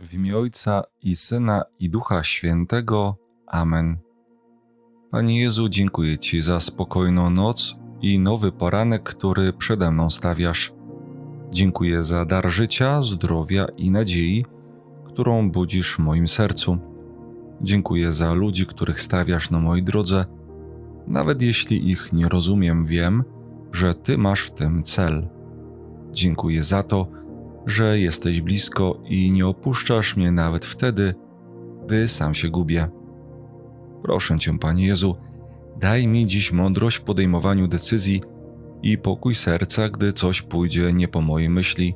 W imię Ojca i Syna i Ducha Świętego. Amen. Panie Jezu, dziękuję Ci za spokojną noc i nowy poranek, który przede mną stawiasz. Dziękuję za dar życia, zdrowia i nadziei, którą budzisz w moim sercu. Dziękuję za ludzi, których stawiasz na mojej drodze. Nawet jeśli ich nie rozumiem, wiem, że Ty masz w tym cel. Dziękuję za to, że jesteś blisko i nie opuszczasz mnie nawet wtedy, gdy sam się gubię. Proszę Cię, Panie Jezu, daj mi dziś mądrość w podejmowaniu decyzji i pokój serca, gdy coś pójdzie nie po mojej myśli.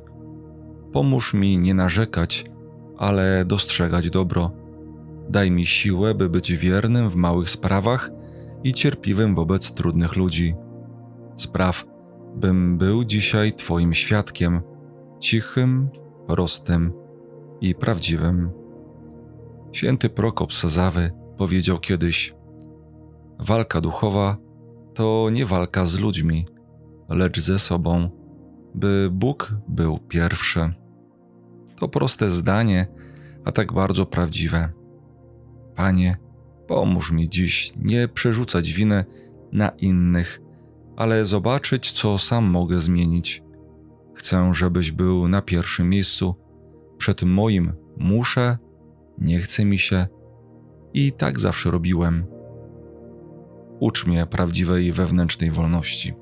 Pomóż mi nie narzekać, ale dostrzegać dobro. Daj mi siłę, by być wiernym w małych sprawach i cierpliwym wobec trudnych ludzi. Spraw, bym był dzisiaj Twoim świadkiem, cichym, prostym i prawdziwym. Święty Prokop Sazawy powiedział kiedyś: Walka duchowa to nie walka z ludźmi, lecz ze sobą, by Bóg był pierwszy. To proste zdanie, a tak bardzo prawdziwe. Panie, pomóż mi dziś nie przerzucać winy na innych, ale zobaczyć, co sam mogę zmienić. Chcę, żebyś był na pierwszym miejscu. Przed moim muszę, nie chce mi się i tak zawsze robiłem. Ucz mnie prawdziwej wewnętrznej wolności.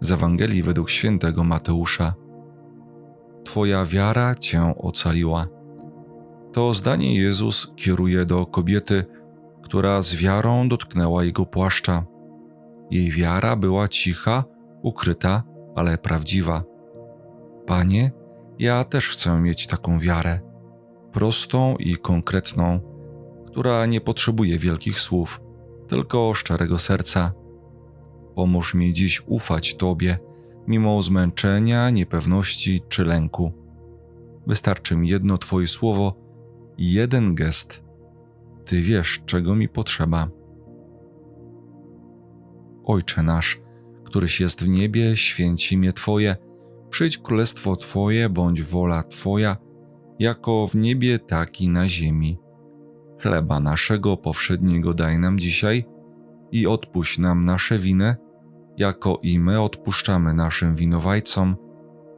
Z Ewangelii według świętego Mateusza. Twoja wiara cię ocaliła. To zdanie Jezus kieruje do kobiety, która z wiarą dotknęła jego płaszcza. Jej wiara była cicha, ukryta, ale prawdziwa. Panie, ja też chcę mieć taką wiarę, prostą i konkretną, która nie potrzebuje wielkich słów, tylko szczerego serca. Pomóż mi dziś ufać Tobie, mimo zmęczenia, niepewności czy lęku. Wystarczy mi jedno Twoje słowo i jeden gest. Ty wiesz, czego mi potrzeba. Ojcze nasz, któryś jest w niebie, święci imię Twoje, przyjdź królestwo Twoje, bądź wola Twoja, jako w niebie, tak i na ziemi. Chleba naszego powszedniego daj nam dzisiaj i odpuść nam nasze winy, jako i my odpuszczamy naszym winowajcom,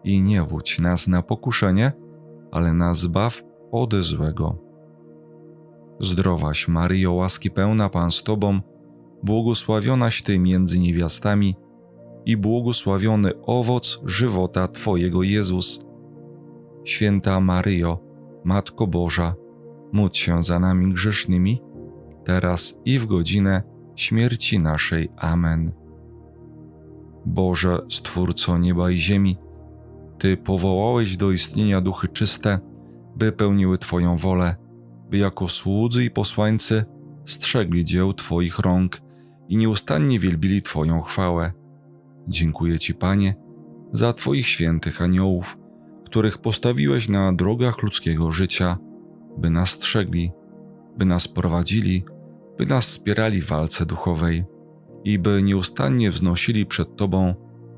i nie wódź nas na pokuszenie, ale nas zbaw od złego. Zdrowaś Maryjo, łaski pełna Pan z Tobą, błogosławionaś Ty między niewiastami i błogosławiony owoc żywota Twojego Jezus. Święta Maryjo, Matko Boża, módl się za nami grzesznymi, teraz i w godzinę śmierci naszej. Amen. Boże, Stwórco nieba i ziemi, Ty powołałeś do istnienia duchy czyste, by pełniły Twoją wolę, by jako słudzy i posłańcy strzegli dzieł Twoich rąk i nieustannie wielbili Twoją chwałę. Dziękuję Ci, Panie, za Twoich świętych aniołów, których postawiłeś na drogach ludzkiego życia, by nas strzegli, by nas prowadzili, by nas wspierali w walce duchowej i by nieustannie wznosili przed Tobą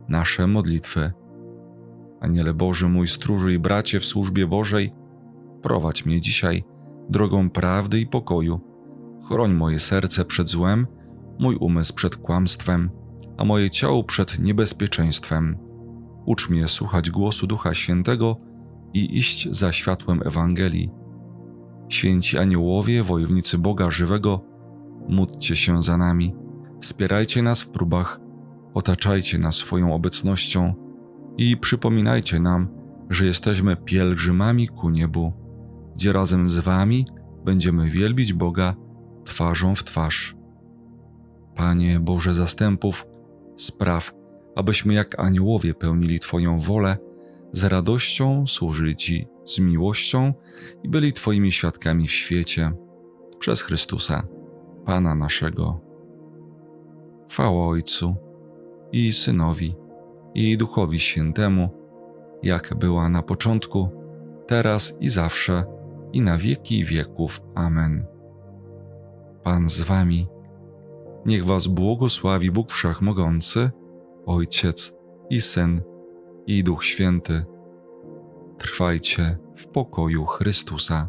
nasze modlitwy. Aniele Boży, mój stróży i bracie w służbie Bożej, prowadź mnie dzisiaj drogą prawdy i pokoju. Chroń moje serce przed złem, mój umysł przed kłamstwem, a moje ciało przed niebezpieczeństwem. Ucz mnie słuchać głosu Ducha Świętego i iść za światłem Ewangelii. Święci aniołowie, wojownicy Boga żywego, módlcie się za nami, wspierajcie nas w próbach, otaczajcie nas swoją obecnością i przypominajcie nam, że jesteśmy pielgrzymami ku niebu, gdzie razem z Wami będziemy wielbić Boga twarzą w twarz. Panie Boże zastępów, spraw, abyśmy jak aniołowie pełnili Twoją wolę, z radością służyli Ci z miłością i byli Twoimi świadkami w świecie, przez Chrystusa, Pana naszego. Chwała Ojcu i Synowi i Duchowi Świętemu, jak była na początku, teraz i zawsze, i na wieki wieków. Amen. Pan z Wami Niech was błogosławi Bóg Wszechmogący, Ojciec i Syn i Duch Święty. Trwajcie w pokoju Chrystusa.